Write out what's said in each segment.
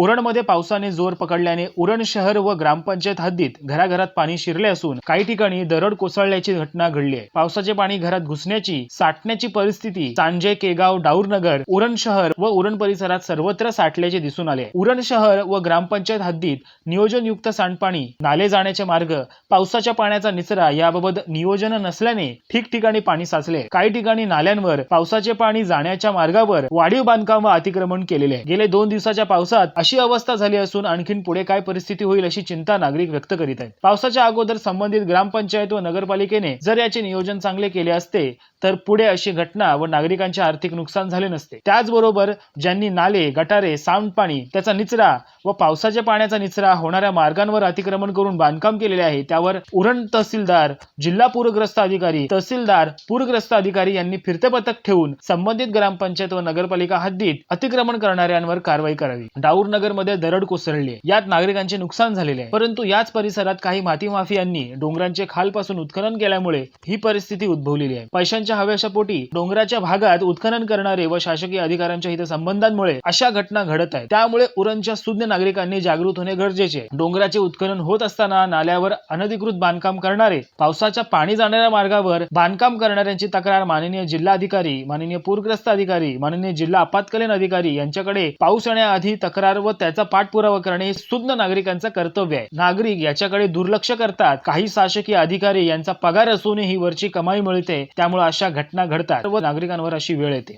उरणमध्ये पावसाने जोर पकडल्याने उरण शहर व ग्रामपंचायत हद्दीत घराघरात पाणी शिरले असून काही ठिकाणी दरड कोसळल्याची घटना घडली आहे. पावसाचे पाणी घरात घुसण्याची साठण्याची परिस्थिती सांजे केगाव डाऊरनगर उरण शहर व उरण परिसरात सर्वत्र साठल्याचे दिसून आले उरण शहर व ग्रामपंचायत हद्दीत नियोजनयुक्त सांडपाणी नाले जाण्याचे मार्ग पावसाच्या पाण्याचा निचरा याबाबत नियोजन नसल्याने ठिकठिकाणी पाणी साचले काही ठिकाणी नाल्यांवर पावसाचे पाणी जाण्याच्या मार्गावर वाढीव बांधकाम व अतिक्रमण केलेले गेले दोन दिवसाच्या पावसात अशी अवस्था झाली असून आणखीन पुढे काय परिस्थिती होईल अशी चिंता नागरिक व्यक्त करीत आहेत. पावसाच्या अगोदर संबंधित ग्रामपंचायत व नगरपालिकेने जर याचे नियोजन चांगले केले असते तर पुढे अशी घटना व नागरिकांचे आर्थिक नुकसान झाले नसते. त्याचबरोबर ज्यांनी नाले गटारे सांडपाणी त्याचा निचरा व पावसाच्या पाण्याचा निचरा होणाऱ्या मार्गांवर अतिक्रमण करून बांधकाम केलेले आहे त्यावर उरण तहसीलदार जिल्हा पूरग्रस्त अधिकारी तहसीलदार पूरग्रस्त अधिकारी यांनी फिरते पथक ठेवून संबंधित ग्रामपंचायत व नगरपालिका हद्दीत अतिक्रमण करणाऱ्यांवर कारवाई करावी. डाऊर मध्ये दरड कोसळली आहे. यात नागरिकांचे नुकसान झालेले आहे परंतु याच परिसरात काही माती माफियांनी डोंगरांचे खालपासून उत्खनन केल्यामुळे ही परिस्थिती उद्भवलेली आहे पैशांच्या हव्याशापोटी डोंगराच्या भागात उत्खनन करणारे व शासकीय अधिकाऱ्यांच्या हितसंबंधांमुळे अशा घटना घडत आहेत त्यामुळे उरणच्या सुज्ञ नागरिकांनी जागृत होणे गरजेचे आहे. डोंगराचे उत्खनन होत असताना नाल्यावर अनधिकृत बांधकाम करणारे पावसाच्या पाणी जाणाऱ्या मार्गावर बांधकाम करणाऱ्यांची तक्रार माननीय जिल्हाधिकारी माननीय पूरग्रस्त अधिकारी माननीय जिल्हा आपत्कालीन अधिकारी यांच्याकडे पाऊस येण्याआधी तक्रार व त्याचा पाठपुरावा करणे हे सुज्ञ नागरिकांचं कर्तव्य आहे. नागरिक याच्याकडे दुर्लक्ष करतात. काही शासकीय अधिकारी यांचा पगार असूनही वरची कमाई मिळते. त्यामुळे अशा घटना घडतात व नागरिकांवर अशी वेळ येते.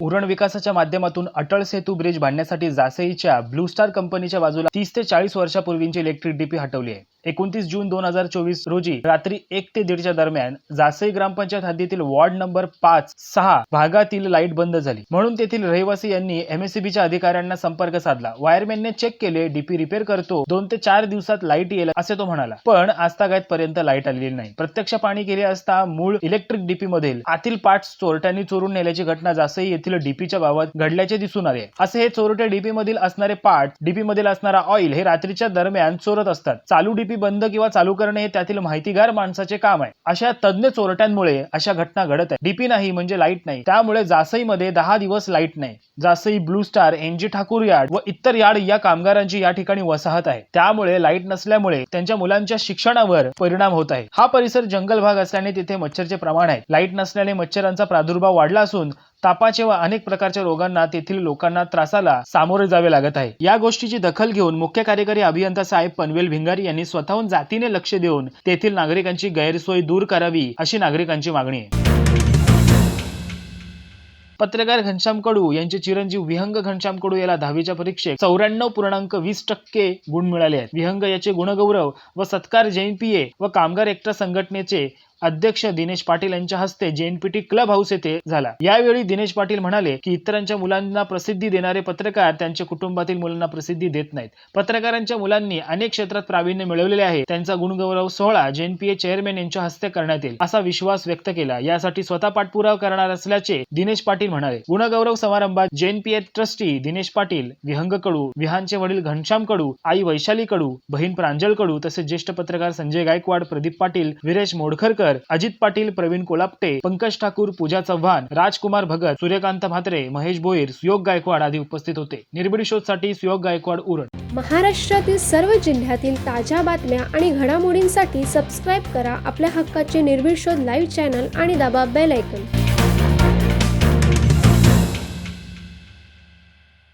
उरण विकासाच्या माध्यमातून अटल सेतू ब्रिज बांधण्यासाठी जासईच्या ब्लू स्टार कंपनीच्या बाजूला तीस ते चाळीस वर्षापूर्वींची इलेक्ट्रिक डीपी हटवली आहे. एकोणतीस जून दोन हजार चोवीस रोजी रात्री एक ते दीडच्या दरम्यान जासई ग्रामपंचायत हद्दीतील वॉर्ड नंबर पाच सहा भागातील लाइट बंद झाली. म्हणून तेथील रहिवासी यांनी एमएससीबीच्या अधिकाऱ्यांना संपर्क साधला. वायरमॅनने चेक केले डीपी रिपेअर करतो दोन ते चार दिवसात लाइट येईल असे तो म्हणाला. पण आजतागायत पर्यंत लाइट आलेली नाही. प्रत्यक्ष पाणी केले असता मूळ इलेक्ट्रिक डीपी मधील आतील पार्ट्स चोरट्यांनी चोरून नेल्याची घटना जासई येथील डीपीच्या बाबत घडल्याचे दिसून आले. असे हे चोरटे डीपी मधील असणारे पार्ट डीपी मधील असणारा ऑइल हे रात्रीच्या दरम्यान चोरत असतात. चालू डीपी बंद किंवा चालू करणे हे त्यातील माहितीगार माणसाचे काम आहे. अशा तज्ञ चोरट्यांमुळे अशा घटना घडत आहे डीपी नाही म्हणजे लाइट नाही. त्यामुळे जासईमध्ये दहा दिवस लाइट नाही. Jasai blue star N G Thakur yard व इतर यार्ड या कामगारांची या ठिकाणी वसाहत आहे. त्यामुळे लाइट नसल्यामुळे त्यांच्या मुलांच्या शिक्षणावर परिणाम होत आहे. हा परिसर जंगल भाग असल्याने तिथे मच्छरचे प्रमाण आहे. लाइट नसल्याने मच्छरांचा प्रादुर्भाव वाढला असून तापाचे व अनेक प्रकारच्या रोगांना तेथील लोकांना त्रासाला सामोरे जावे लागत आहे. या गोष्टीची दखल घेऊन मुख्य कार्यकारी अभियंता साहेब पनवेल भिंगारी यांनी स्वतःहून जातीने लक्ष देऊन तेथील नागरिकांची गैरसोय दूर करावी अशी नागरिकांची मागणी आहे. पत्रकार घनश्याम कडू यांचे चिरंजीव विहंग घनश्याम कडू याला दहावीच्या परीक्षेत चौऱ्याण्णव पूर्णांक वीस टक्के गुण मिळाले आहेत. विहंग याचे गुणगौरव व सत्कार जेएनपीए व कामगार एकता संघटनेचे अध्यक्ष दिनेश पाटील यांच्या हस्ते जेएनपीटी क्लब हाऊस येथे झाला. यावेळी दिनेश पाटील म्हणाले की इतरांच्या मुलांना प्रसिद्धी देणारे पत्रकार त्यांच्या कुटुंबातील मुलांना प्रसिद्धी देत नाहीत. पत्रकारांच्या मुलांनी अनेक क्षेत्रात प्रावीण्य मिळवलेले आहे. त्यांचा गुणगौरव सोहळा जेएनपीए चेअरमॅन यांच्या हस्ते करण्यात येईल असा विश्वास व्यक्त केला. यासाठी स्वतः पाठपुरावा करणार असल्याचे दिनेश पाटील म्हणाले. गुणगौरव समारंभात जेएनपीए ट्रस्टी दिनेश पाटील विहंग कडू विहानचे वडील घनश्याम कडू आई वैशाली कडू बहीण प्रांजल कडू तसेच ज्येष्ठ पत्रकार संजय गायकवाड प्रदीप पाटील विरेश मोडखरकर अजित पाटील प्रवीण कोलापटे पंकज ठाकूर पूजा चव्हाण राजकुमार भगत सूर्यकांत म्हात्रे महेश भोईर सुयोग गायकवाड आदी उपस्थित होते. निर्भीड शोधसाठी सुयोग गायकवाड उरण. महाराष्ट्रातील सर्व जिल्ह्यातील ताज्या बातम्या आणि घडामोडींसाठी सबस्क्राईब करा आपल्या हक्काचे निर्भीड शोध लाईव्ह चॅनल आणि दाबा बेल ऐकन